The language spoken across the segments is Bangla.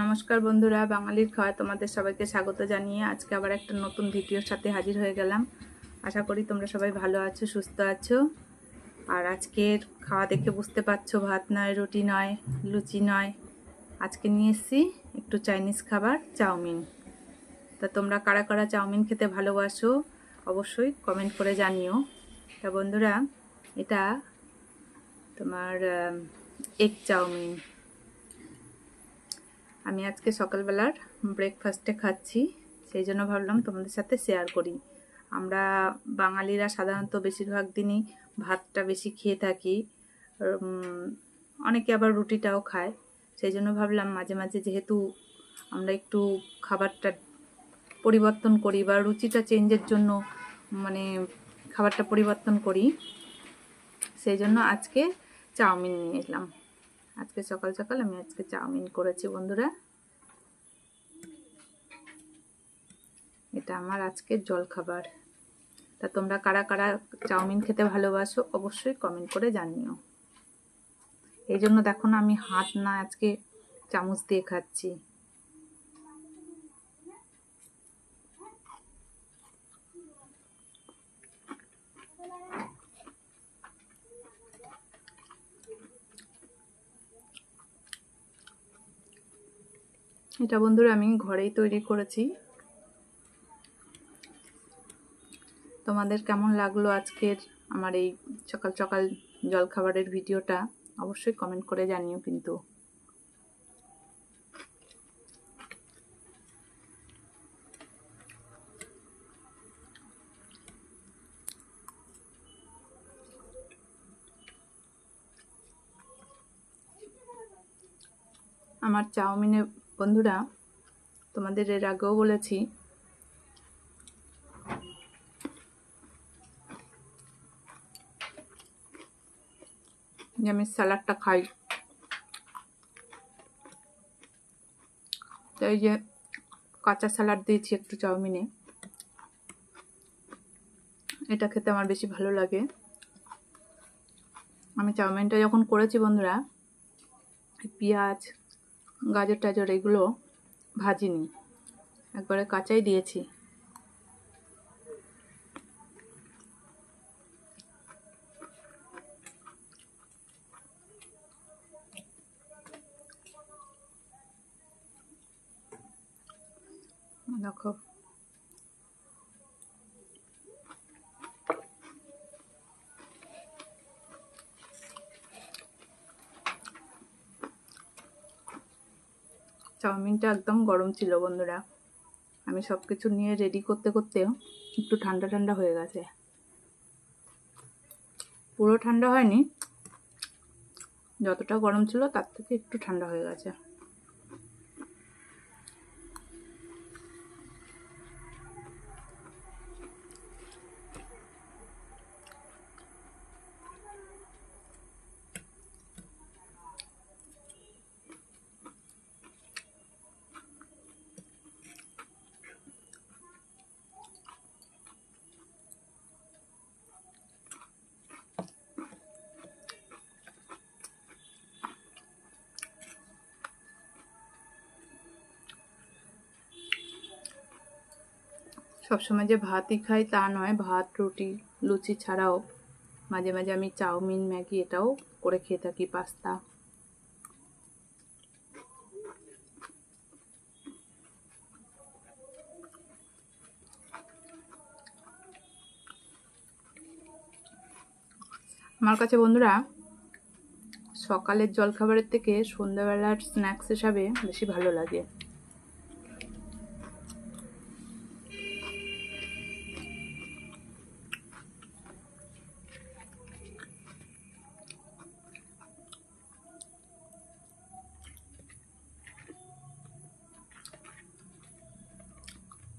নমস্কার বন্ধুরা, বাঙালির খাওয়া তোমাদের সবাইকে স্বাগত জানিয়ে আজকে আবার একটা নতুন ভিডিওর সাথে হাজির হয়ে গেলাম। আশা করি তোমরা সবাই ভালো আছো, সুস্থ আছো। আর আজকের খাওয়া দেখে বুঝতে পারছ, ভাত নয়, রুটি নয়, লুচি নয়। আজকে নিয়ে এসেছি একটু চাইনিজ খাবার, চাউমিন। তা তোমরা কারা কারা চাউমিন খেতে ভালোবাসো অবশ্যই কমেন্ট করে জানিও। তা বন্ধুরা, এটা তোমার এগ চাউমিন। আমি আজকে সকালবেলার ব্রেকফাস্টে খাচ্ছি। সেই জন্য ভাবলাম তোমাদের সাথে শেয়ার করি। আমরা বাঙালিরা সাধারণত বেশিরভাগ দিনই ভাতটা বেশি খেয়ে থাকি। অনেকে আবার রুটিটাও খায়। সেই জন্য ভাবলাম মাঝে মাঝে যেহেতু আমরা একটু খাবারটা পরিবর্তন করি বা রুচিটা চেঞ্জের জন্য মানে খাবারটা পরিবর্তন করি, সেই জন্য আজকে চাউমিন নিয়ে এলাম। আজকে সকাল সকাল আমি আজকে চাউমিন করেছি, বন্ধুরা। এটা আমার আজকের জল খাবার তা তোমরা কারা কারা চাউমিন খেতে ভালোবাসো অবশ্যই কমেন্ট করে জানিও। এই জন্য দেখো না আমি হাত না আজকে চামচ দিয়ে খাচ্ছি। এটা বন্ধুরা আমি ঘরেই তৈরি করেছি। তোমাদের কেমন লাগল আজকের আমার এই সকাল সকাল জলখাবারের ভিডিওটা? অবশ্যই কমেন্ট করে জানিও কিন্তু। আমার চাউমিনে বন্ধুরা, তোমাদের এর আগেও বলেছি। যে আমি স্যালাডটা খাই তাই যে কাঁচা স্যালাড দিয়েছি একটু চাউমিনে। এটা খেতে আমার বেশি ভালো লাগে। আমি চাউমিনটা যখন করেছি বন্ধুরা পেঁয়াজ গাজর টাজর এগুলো ভাজিনি। একবারে কাঁচাই দিয়েছি। দেখো চাউমিনটা একদম গরম ছিল, বন্ধুরা। আমি সব কিছু নিয়ে রেডি করতে করতেও একটু ঠান্ডা ঠান্ডা হয়ে গেছে। পুরো ঠান্ডা হয়নি, যতটা গরম ছিল তার থেকে একটু ঠান্ডা হয়ে গেছে। সবসময় যে ভাতই খাই তা নয়, ভাত, রুটি, লুচি ছাড়াও। মাঝে মাঝে আমি চাউমিন, ম্যাগি এটাও করে খেয়ে থাকি, পাস্তা। আমার কাছে বন্ধুরা, সকালের জলখাবারের থেকে সন্ধ্যাবেলার স্ন্যাক্স হিসাবে বেশি ভালো লাগে।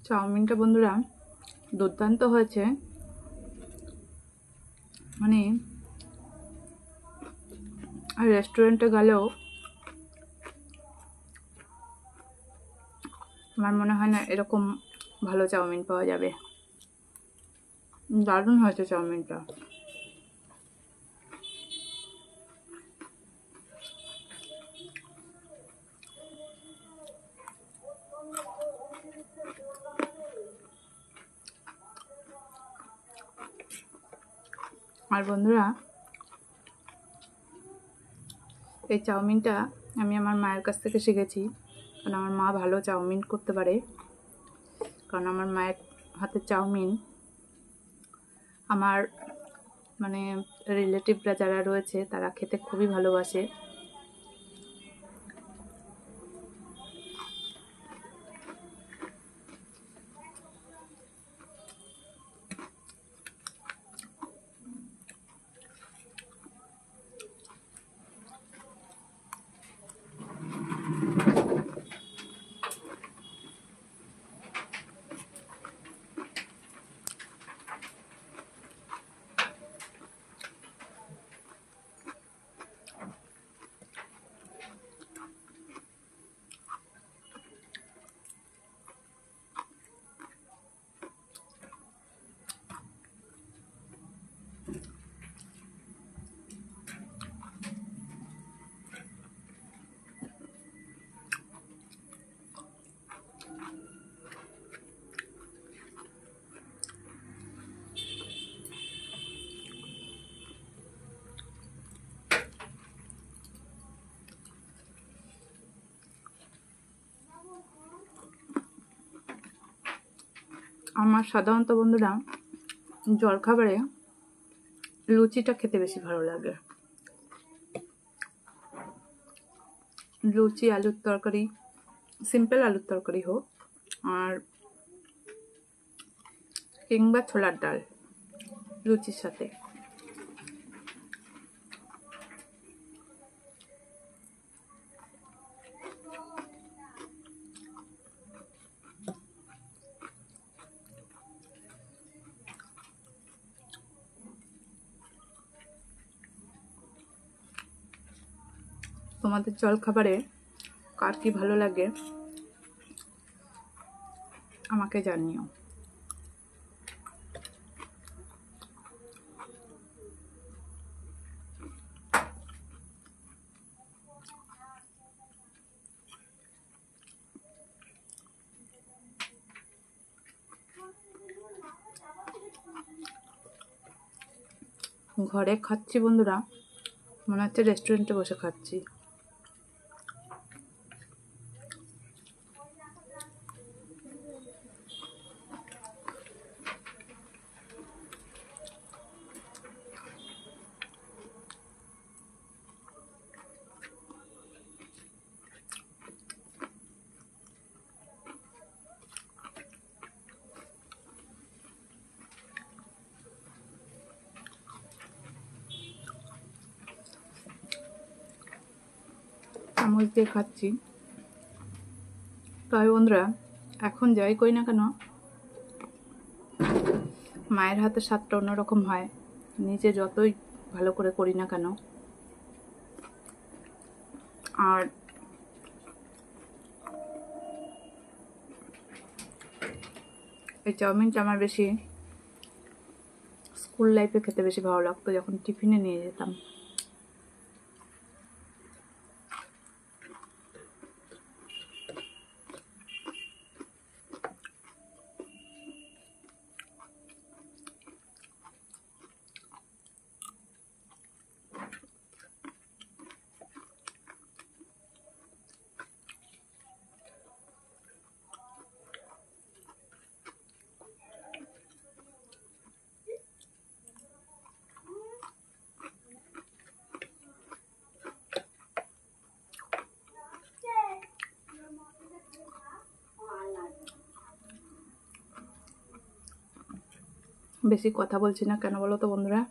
চাউমিনটা বন্ধুরা দুর্দান্ত হয়েছে। মানে আর রেস্টুরেন্টে গেলেও আমার মনে হয় না এরকম ভালো চাউমিন পাওয়া যাবে। দারুণ হয়েছে চাউমিনটা। আর বন্ধুরা, এই চাউমিনটা আমি আমার মায়ের কাছ থেকে শিখেছি। কারণ আমার মা ভালো চাউমিন করতে পারে। কারণ আমার মায়ের হাতে চাউমিন। আমার মানে রিলেটিভরা যারা রয়েছে, তারা খেতে খুবই ভালোবাসে। আমার সাধারণত বন্ধুরা জলখাবারে লুচিটা খেতে বেশি ভালো লাগে। লুচি, আলুর তরকারি, সিম্পল আলুর তরকারি হোক, আর কিংবা ছোলার ডাল লুচির সাথে। তোমাদের জল খাবারে কার কি ভালো লাগে, আমাকে জানিও। ঘরে খাচ্ছি বন্ধুরা, মনে হচ্ছে রেস্টুরেন্টে বসে খাচ্ছি। চামচ দিয়ে খাচ্ছি। তাই বন্ধুরা, এখন যাই করি না কেন, মায়ের হাতে স্বাদটা অন্যরকম হয়। নিজে যতই ভালো করে করি না কেন। আর এই চাউমিনটা আমার বেশি স্কুল লাইফে খেতে বেশি ভালো লাগতো, যখন টিফিনে নিয়ে যেতাম। বেশি কথা বলছি না, কেন বলো তো বন্ধুরা?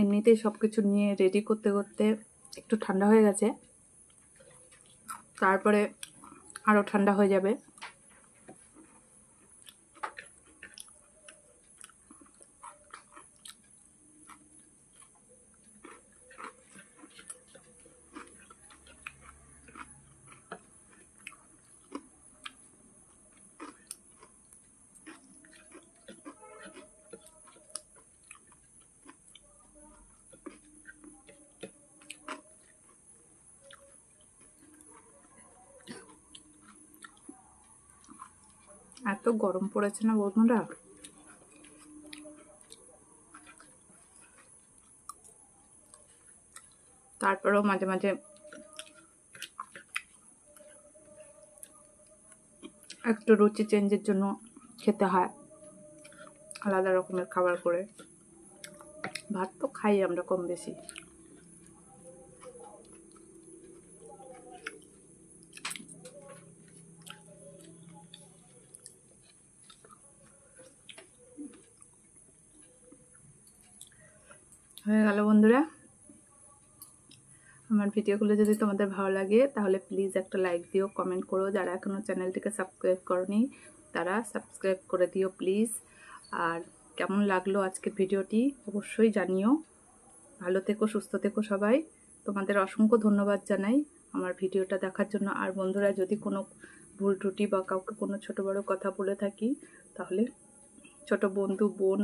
এমনিতেই সব কিছু নিয়ে রেডি করতে করতে একটু ঠান্ডা হয়ে গেছে। তারপরে আরও ঠান্ডা হয়ে যাবে। এত গরম পড়েছে না বন্ধুরা? তারপরেও মাঝে মাঝে একটু রুচি চেঞ্জের জন্য খেতে হয় আলাদা রকমের খাবার করে। ভাত তো খাই আমরা কম বেশি। হয়ে গেল বন্ধুরা। আমার ভিডিওগুলো যদি তোমাদের ভালো লাগে, তাহলে প্লিজ একটা লাইক দিও কমেন্ট করো। যারা এখনও চ্যানেলটিকে সাবস্ক্রাইব করনি, তারা সাবস্ক্রাইব করে দিও প্লিজ আর কেমন লাগল আজকের ভিডিওটি, অবশ্যই জানিও। ভালো থেকো, সুস্থ থেকো সবাই। তোমাদের অসংখ্য ধন্যবাদ জানাই আমার ভিডিওটা দেখার জন্য। আর বন্ধুরা, যদি কোনো ভুল ত্রুটি বা কাউকে কোনো ছোট বড় কথা বলে থাকি, তাহলে ছোট বন্ধু, বোন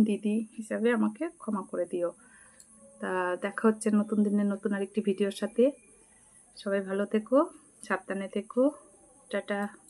দিদি হিসাবে আমাকে ক্ষমা করে দিও। তা দেখা হচ্ছে নতুন দিনের নতুন আরেকটি ভিডিওর সাথে। সবাই ভালো থেকো, সাবধানে থেকো। টাটা।